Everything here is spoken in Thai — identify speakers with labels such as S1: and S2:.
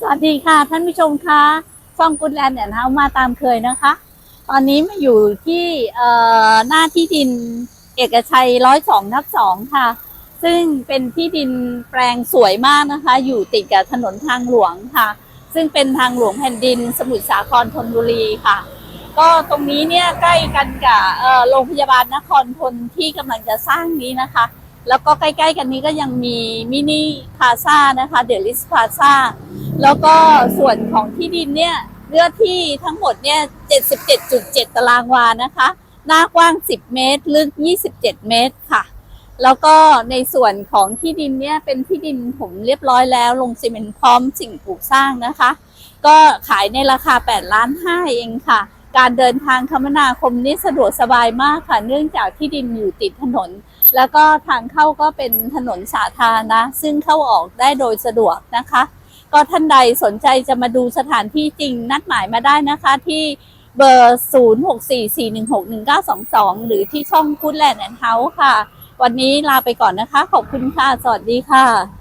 S1: สวัสดีค่ะ ท่านผู้ชมคะช่องกุดแลนด์เนี่ยนะคะมาตามเคยนะคะ ตอนนี้มาอยู่ที่เอ่อหน้าที่ดินเอกชัยร้อยสองทับสองค่ะ ซึ่งเป็นที่ดินแปลงสวยมากนะคะ อยู่ติดกับถนนทางหลวงค่ะ ซึ่งเป็นทางหลวงแผ่นดินสมุทรสาครธนบุรีค่ะ ก็ตรงนี้เนี่ยใกล้กันกับเอ่อโรงพยาบาลนครทนที่กำลังจะสร้างนี้นะคะ แล้วก็ใกล้ๆกันนี้ก็ยังมีมินิพาซ่านะคะเดลิสพาซ่า แล้วก็ส่วนของที่ดินเนี่ยเนื้อที่ทั้งหมดเนี่ย77.7 ตารางวานะคะ หน้ากว้าง 10 เมตร ลึก 27 เมตรค่ะ แล้วก็ในส่วนของที่ดินเนี่ยเป็นที่ดินผมเรียบร้อยแล้ว ลงซีเมนต์พร้อมสิ่งปลูกสร้างนะคะ ก็ขายในราคา 8 ล้าน5เองค่ะ การเดินทางคมนาคมนี่สะดวกสบายมากค่ะ เนื่องจากที่ดินอยู่ติดถนน แล้วก็ทางเข้าก็เป็นถนนสาธารณะซึ่งเข้าออกได้โดยสะดวกนะคะ ก็ท่านใดสนใจจะมาดูสถานที่จริงนัดหมายมาได้นะคะที่เบอร์ 0644161922 หรือที่ช่อง Good Land and House ค่ะ วันนี้ลาไปก่อนนะคะ ขอบคุณค่ะ สวัสดีค่ะ